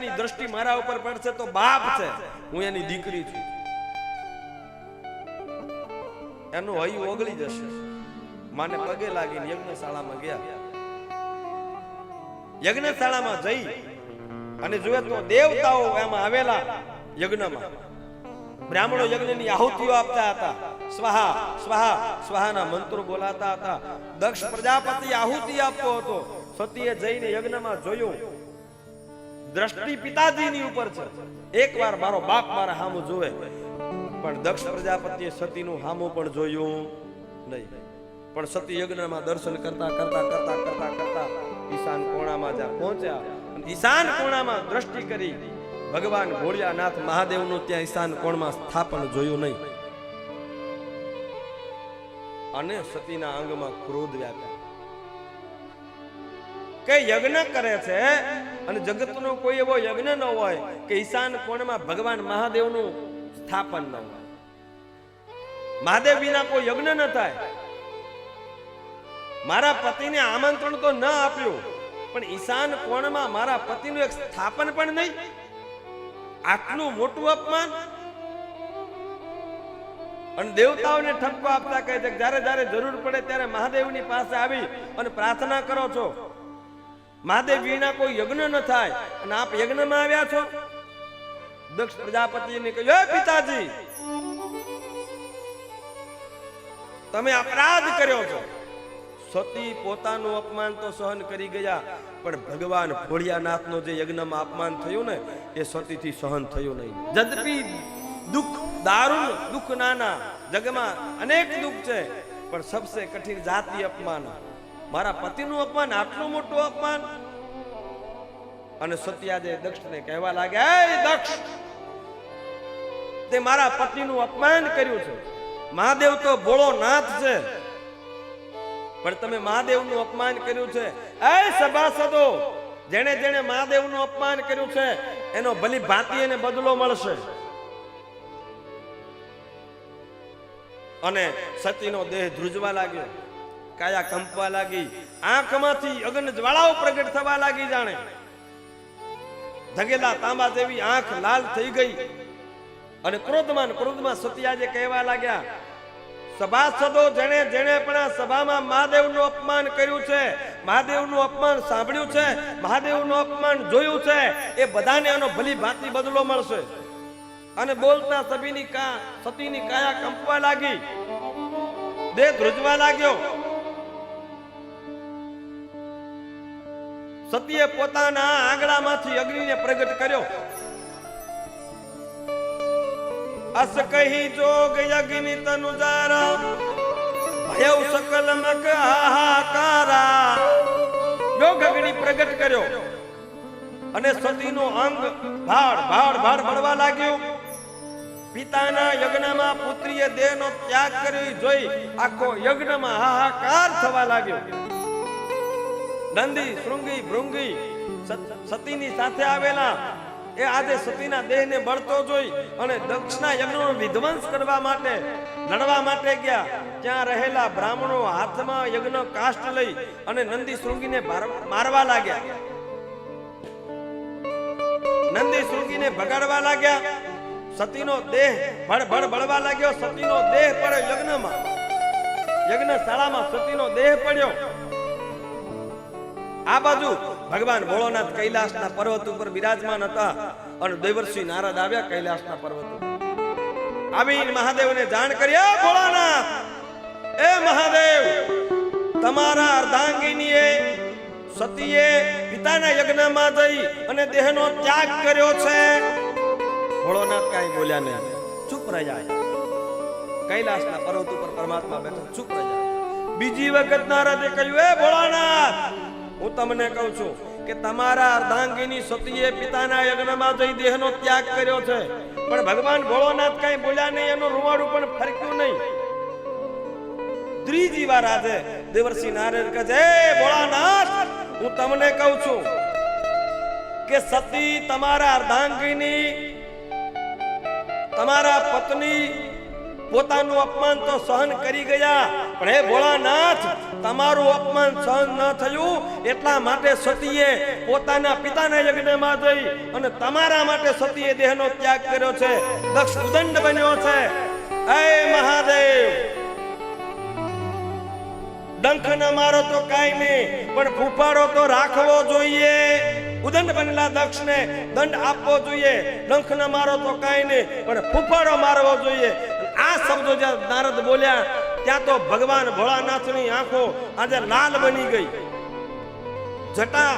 પિતાની દ્રષ્ટિ મારા ઉપર પડશે તો બાપ છે. હું એની દીકરી છું. એનું હૈયું ઓગળી જશે. માને પગે લાગીને યજ્ઞશાળામાં ગયા. યજ્ઞશાળામાં જઈ અને જોયે તો દેવતાઓ એમાં આવેલા યજ્ઞમાં. બ્રાહ્મણો યજ્ઞની આહુતિઓ આપતા હતા. સ્વાહા સ્વાહા, સ્વાહાના મંત્રો બોલાતા હતા. દક્ષ પ્રજાપતિ આહુતિ આપતો હતો. સતીએ જઈને યજ્ઞમાં જોયું. દ્રષ્ટિ પિતાજીની ઉપર છે. એકવાર મારો બાપ મારા હામું જોવે પણ દક્ષ પ્રજાપતિએ સતીનું હામું પણ જોયું નહીં. પણ સતી યજ્ઞમાં દર્શન કરતા કરતા કરતા કરતા કરતા ઈશાન કોણામાં જ્યાં પહોંચ્યા ઈશાન કોણામાં દ્રષ્ટિ કરી ભગવાન ભોળિયાનાથ મહાદેવનું ત્યાં ઈશાન કોણમાં સ્થાપન જોયું નહીં. અને સતીના અંગમાં ક્રોધ વ્યાપ્યા. કે યજ્ઞ કરે છે? અને જગતનો કોઈ એવો યજ્ઞ ન હોય કે ઈશાન કોણમાં ભગવાન મહાદેવનું સ્થાપન ન હોય. મહાદેવ વિના કોઈ યજ્ઞ ન થાય. મારા પતિને આમંત્રણ તો ન આપ્યું, પણ ઈશાન કોણમાં મારા પતિનું એક સ્થાપન પણ નહીં. આટલું મોટું અપમાન? અને દેવતાઓને ઠપકો આપતા કહે છે જ્યારે જ્યારે જરૂર પડે ત્યારે મહાદેવની પાસે આવી અને પ્રાર્થના કરો છો. મહાદેવ વિના કોઈ યજ્ઞ ન થાય. અને આપ યજ્ઞમાં આવ્યા છો? દક્ષ પ્રજાપતિને કહ્યું, "હે પિતાજી, તમે અપરાધ કર્યો છો. સતી પોતાનું અપમાન તો સહન કરી ગયા, પણ ભગવાન ભોળિયાનાથનો જે યજ્ઞમાં અપમાન થયું ને, એ સતીથી સહન થયું નહીં. જદપી દુઃખ, દારૂણ દુઃખ નાના જગમાં અનેક દુઃખ છે, પણ સબસે કઠિન જાતિ અપમાન. મારા પતિનું અપમાન, આટલું મોટું અપમાન. અને સત્યાદે દક્ષને કહેવા લાગ્યા "એ દક્ષ, તે મારા પતિનું અપમાન કર્યું છે. મહાદેવ તો ભોળો નાથ છે. પણ તમે મહાદેવનું અપમાન કર્યું છે. એ સભાસદો, જેણે જેણે મહાદેવનું અપમાન કર્યું છે, એનો ભલી ભાંતિ એને બદલો મળશે. અને સતીનો દેહ ધ્રુજવા લાગ્યો. કાયા કંપવા લાગી. આંખમાંથી અગ્ન જ્વાળાઓ પ્રગટ થવા લાગી જાણે. ધગેલા તાંબા જેવી આંખ લાલ થઈ ગઈ. અને ક્રોધમાન ક્રોધમાં સતિયાજે કહેવા લાગ્યા, સભાસદો, જેણે જેણે પણ આ સભામાં મહાદેવનું અપમાન કર્યું છે, મહાદેવનું અપમાન સાંભળ્યું છે, મહાદેવનું અપમાન જોયું છે, એ બધાને એનો ભલી ભાતી બદલો મળશે. અને બોલતા સભીની કા, સતીની કાયા કંપવા લાગી. દેહ ધ્રુજવા લાગ્યો. સતીએ પોતાના આંગળામાંથી અગ્નિને પ્રગટ કર્યો. અસ કહી જોગ યજ્ઞ તનુજારા ભયવ સકલ મક હાહાકારા યોગ અગ્નિ પ્રગટ કર્યો અને સતીનો અંગ ભાડ ભાડ ભાડ બળવા લાગ્યું. પિતાના યજ્ઞમાં પુત્રીએ દેહનો ત્યાગ કર્યો જોઈ આખો યજ્ઞમાં હાહાકાર થવા લાગ્યો. નંદી, શૃંગી, ભૃંગી સતીની સાથે આવેલા. એ આજે સતીના દેહને બળતો જોઈ અને દક્ષના યજ્ઞનો વિધ્વંસ કરવા માટે લડવા માટે ગયા. ત્યાં રહેલા બ્રાહ્મણો હાથમાં યજ્ઞ કાષ્ટ લઈ અને નંદી, શૃંગીને મારવા લાગ્યા. નંદી, શૃંગીને ભગાડવા લાગ્યા. સતીનો દેહ ભડ ભડ બળવા લાગ્યો. સતીનો દેહ પડ્યો યજ્ઞમાં. યજ્ઞશાળામાં સતીનો દેહ પડ્યો. આ બાજુ ભગવાન ભોળોનાથ કૈલાસના પર્વત ઉપર બિરાજમાન હતા અને દેવર્ષિ નારદ આવ્યા કૈલાસના પર્વત ઉપર. આવીને મહાદેવને જાણ કરી, "એ ભોળાનાથ, એ મહાદેવ, તમારા અર્ધાંગીનીએ, સતીએ પિતાના યજ્ઞમાં જઈ અને દેહનો ત્યાગ કર્યો છે. ભોળોનાથ કાંઈ બોલ્યા નહીં. ચૂપ રહ્યા કૈલાસના પર્વત ઉપર પરમાત્મા બેઠો, ચૂપ રહ્યા બીજી વખત નારદે કહ્યું, એ ભોળાનાથ હું તમને કહું છું કે તમારા અર્ધાંગીની સતીએ પિતાના યજ્ઞમાં જઈ દેહનો ત્યાગ કર્યો છે. પણ ભગવાન ભોળોનાથ કાંઈ બોલ્યા નહીં, એનું રૂવાડું પણ ફરક્યું નહીં. ત્રીજી વાર આજે દેવર્ષિ નારાયણ કહે છે ભોળાનાથ, હું તમને કહું છું કે સતી તમારા અર્ધાંગીની, તમારા પત્ની પોતાનું અપમાન તો સહન કરી ગયા પણ હે ભોળાનાથ, તમારું અપમાન સહન ન થયું, એટલા માટે સતીએ પોતાના પિતાના યજ્ઞમાં જઈ અને તમારા માટે સતીએ દેહનો ત્યાગ કર્યો છે. દક્ષ ઉદંડ બન્યો છે. એ મહાદેવ! ડંખ ન મારો તો કાઈ નહીં, પણ ફૂફાડો તો રાખવો જોઈએ. ઉદંડ બનેલા દક્ષને દંડ આપવો જોઈએ. ડંખ ન મારો તો કાઈ નહીં, પણ ફૂફાડો મારવો જોઈએ. આ શબ્દો જ્યાં નારદ બોલ્યા ત્યાં તો ભગવાન ભોળાનાથની આંખો આજે લાલ બની ગઈ. જટા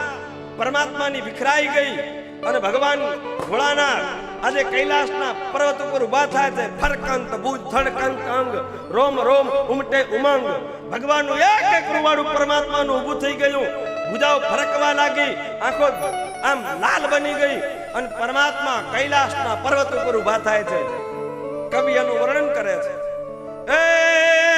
પરમાત્માની વિખરાઈ ગઈ અને ભગવાન ભોળાનાથ આજે કૈલાસના પર્વત ઉપર ઊભા થાય છે. ફરકંત ભૂજ થડકંત અંગ, રોમ રોમ, ઉમટે ઉમંગ. ભગવાનનું એક એક રૂવાડું પરમાત્માનું ઊભું થઈ ગયું. ભુજાઓ ફરકવા લાગી. આંખો આમ લાલ બની ગઈ અને પરમાત્મા કૈલાસના પર્વત ઉપર ઊભા થાય છે. કવિ એનું વર્ણન કરે છે. એ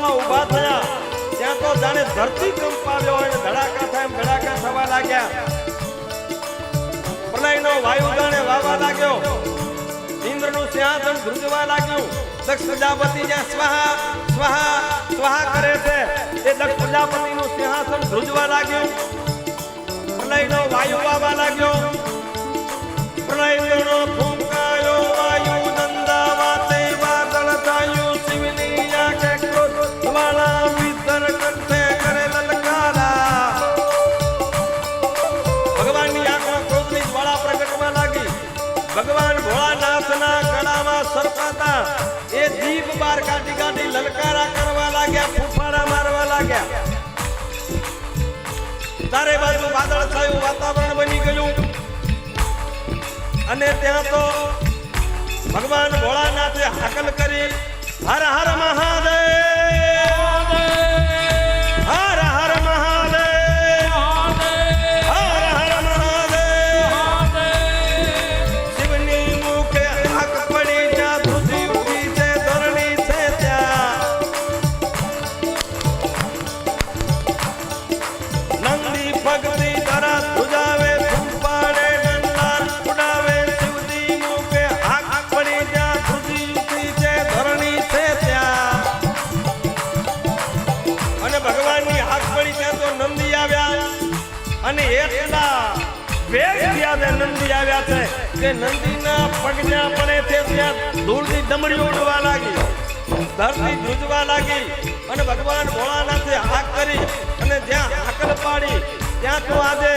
પરમાત્મા ઊભા થયા. ત્યાં તો જાણે ધરતી કંપાવ્યો હોય ધડાકા થાય એમ ધડાકા થવા લાગ્યા. પ્રલયનો વાયુ જાણે વાવા લાગ્યો. ઇન્દ્રનું સિંહાસન ધ્રુજવા લાગ્યું. દક્ષ પ્રજાપતિ જ્યાં સ્વાહા સ્વાહા સ્વાહા કરે છે, એ દક્ષ પ્રજાપતિનું સિંહાસન ધ્રુજવા લાગ્યું. પ્રલયનો વાયુ વાવા લાગ્યો. પ્રલયનો ફૂંકાયો બાર કાઢી કાઢી લલકારા કરવા લાગ્યા ફૂફાડા મારવા લાગ્યા. ચારે બાજુ વાદળ થયું, વાતાવરણ બની ગયું. અને ત્યાં તો ભગવાન ભોળાનાથે હાકલ કરી, હર હર મહાદેવ! અને વેગ આજે નંદી આવ્યા છે કે નંદીના પગ પડે છે ત્યાં ધૂળની ડમરી ઉડવા લાગી, ધરતી ધ્રુજવા લાગી, અને ભગવાન ભોળાનાથે હાક કરી અને જ્યાં હાકલ પાડી, ત્યાં તો આજે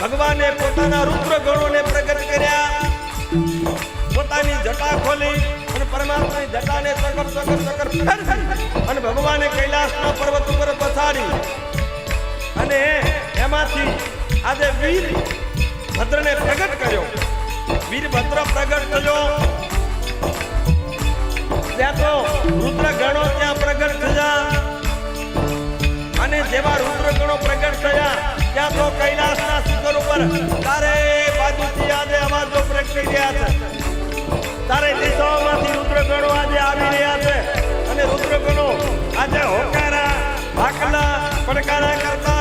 ભગવાને પોતાના રુદ્ર ગણોને પ્રગટ કર્યા. પોતાની જટા ખોલી અને પરમાત્માની જટાને સકર સકર સકર અને ભગવાને કૈલાસના પર્વત ઉપર પછાડી આજે વીર ભદ્રને પ્રગટ કર્યો. વીરભદ્ર પ્રગટ થયો. ત્યાં તો રુદ્ર ગણો ત્યાં પ્રગટ થયા. અને જેવા રુદ્ર ગણો પ્રગટ થયા, ત્યાં તો કૈલાસના શિખર ઉપર તારે બાજુથી આજે અવાજો પ્રગટી રહ્યા છે. તારે દિશાઓમાંથી રુદ્ર ગણો આજે આવી રહ્યા છે. અને રુદ્ર ગણો આજે હોકારા ભાકલા પડકારા કરતા